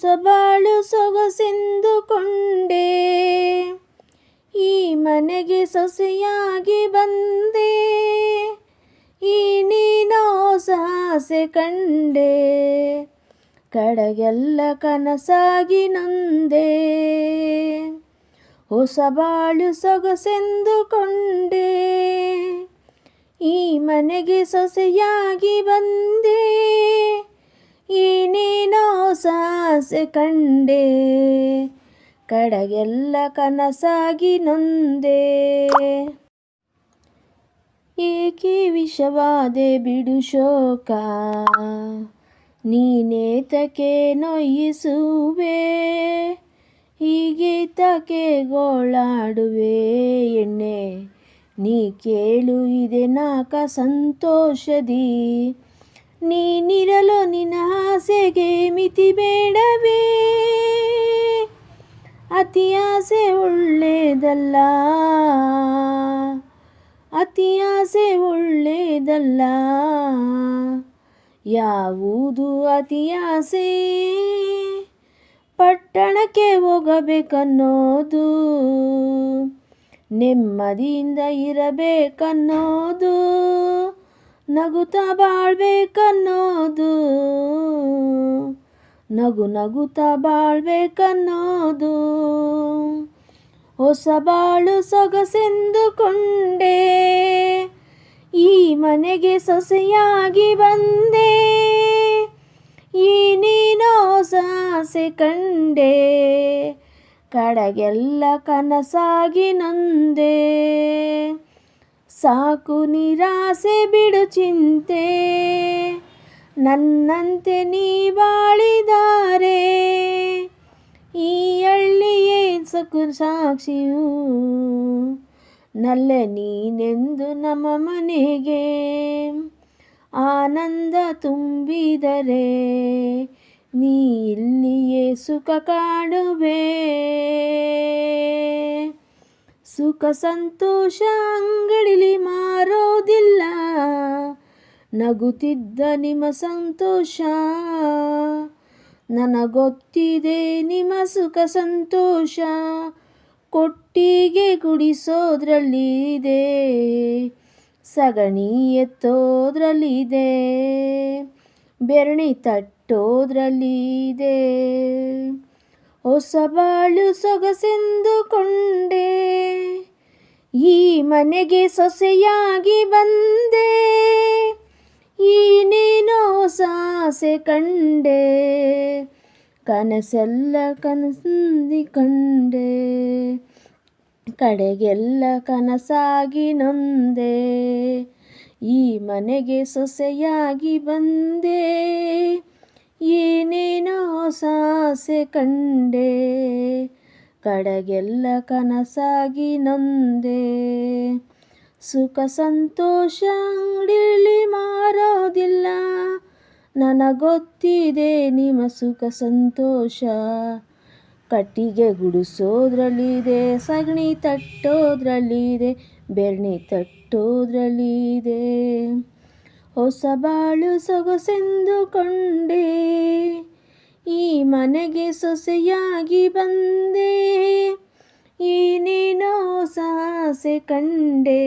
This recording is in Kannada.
ಸೊಬಾಳು ಸೊಗಸೆಂದುಕೊಂಡೆ. ಈ ಮನೆಗೆ ಸೊಸೆಯಾಗಿ ಬಂದೆ. ಈ ನೀನೋ ಸಾಸೆ ಕಂಡೆ. ಕಡೆಗೆಲ್ಲ ಕನಸಾಗಿ ನೊಂದೆ. ಹೊಸ ಬಾಳು ಸೊಗಸೆಂದುಕೊಂಡೆ. ಈ ಮನೆಗೆ ಸೊಸೆಯಾಗಿ ಬಂದೆ. ಈ ನೀನೋ ಸಾ ಸಾಸೆ ಕಂಡೆ, ಕಡೆಗೆಲ್ಲ ಕನಸಾಗಿ ನೊಂದೆ. ಏಕೆ ವಿಷವಾದೆ ಬಿಡು ಶೋಕ ನೀನೇತಕ್ಕೆ ನೊಯ್ಯಿಸುವೆ ಹೀಗೆ ತಕೆ ಗೋಳಾಡುವೆ ಎಣ್ಣೆ. ನೀ ಕೇಳು, ಇದೆ ನಾಕ ಸಂತೋಷದಿ, ನೀನಿರಲು ನಿನ್ನ ಆಸೆಗೆ ಮಿತಿ ಬೇಡವೇ? ಅತಿಯಾಸೆ ಒಳ್ಳೆಯದಲ್ಲ ಅತಿಯಾಸೆ ಒಳ್ಳೆಯದಲ್ಲ ಯಾವುದು ಅತಿಯಾಸೆ ಪಟ್ಟಣಕ್ಕೆ ಹೋಗಬೇಕನ್ನೋದು ನೆಮ್ಮದಿಯಿಂದ ಇರಬೇಕನ್ನೋದು ನಗುತ್ತಾ ಬಾಳ್ಬೇಕನ್ನೋದು. ನಗು ನಗುತ್ತಾ ಬಾಳ್ಬೇಕನ್ನೋದು. ಹೊಸ ಬಾಳು ಸೊಗಸೆಂದುಕೊಂಡೆ ಈ ಮನೆಗೆ ಸೊಸೆಯಾಗಿ ಬಂದೆ. ಈ ನೀನೋ ಸಾಸೆ ಕಂಡೆ. ಕಡೆಗೆಲ್ಲ ಕನಸಾಗಿ ನೊಂದೆ. ಸಾಕು ನಿರಾಸೆ ಬಿಡು ಚಿಂತೆ. ನನ್ನಂತೆ ನೀ ಬಾಳಿದಾರೆ ಈ ಹಳ್ಳಿಯೇ ಸಕು ಸಾಕ್ಷಿಯು. ನಲ್ಲೆ ನೀನೆಂದು ನಮ್ಮ ಮನೆಗೆ ಆನಂದ ತುಂಬಿದರೆ. ನೀ ಇಲ್ಲಿಯೇ ಸುಖ ಕಾಣುವೆ. ಸುಖ, ಸಂತೋಷ ಅಂಗಡಿಲಿ ಮಾರೋದಿಲ್ಲ ನಗುತ್ತಿದ್ದ ನಿಮ್ಮ ಸಂತೋಷ. ನನಗೊತ್ತಿದೆ ನಿಮ್ಮ ಸುಖ ಸಂತೋಷ. ಕೊಟ್ಟಿಗೆ ಗುಡಿಸೋದ್ರಲ್ಲಿದೆ ಸಗಣಿ ಎತ್ತೋದ್ರಲ್ಲಿದೆ ಬೆರಣಿ ತಟ್ಟೋದ್ರಲ್ಲಿದೆ ಹೊಸ ಬಾಳು ಸೊಗಸೆಂದುಕೊಂಡೆ ಈ ಮನೆಗೆ ಸೊಸೆಯಾಗಿ ಬಂದೆ. ಸಾಸೆ ಕಂಡೆ, ಕನಸೆಲ್ಲ ಕನಸಂದಿ ಕಂಡೆ, ಕಡೆಗೆಲ್ಲ ಕನಸಾಗಿ ನೊಂದೆ, ಈ ಮನೆಗೆ ಸೊಸೆಯಾಗಿ ಬಂದೆ, ಏನೇನೋ ಸಾಸೆ ಕಂಡೆ, ಕಡೆಗೆಲ್ಲ ಕನಸಾಗಿ ನೊಂದೆ, ಸುಖ ಸಂತೋಷ ಅಂಗಡಿಲಿ ನನಗೊತ್ತಿದೆ ನಿಮ್ಮ ಸುಖ ಸಂತೋಷ. ಕಟ್ಟಿಗೆ ಗುಡಿಸೋದ್ರಲ್ಲಿದೆ, ಸಗಣಿ ತಟ್ಟೋದ್ರಲ್ಲಿದೆ, ಬೆರಣಿ ತಟ್ಟೋದ್ರಲ್ಲಿದೆ. ಹೊಸ ಬಾಳು ಸೊಗಸೆಂದುಕೊಂಡೆ ಈ ಮನೆಗೆ ಸೊಸೆಯಾಗಿ ಬಂದೆ. ಏನೇನೋ ನೀನೋ ಸಾಸೆ ಕಂಡೆ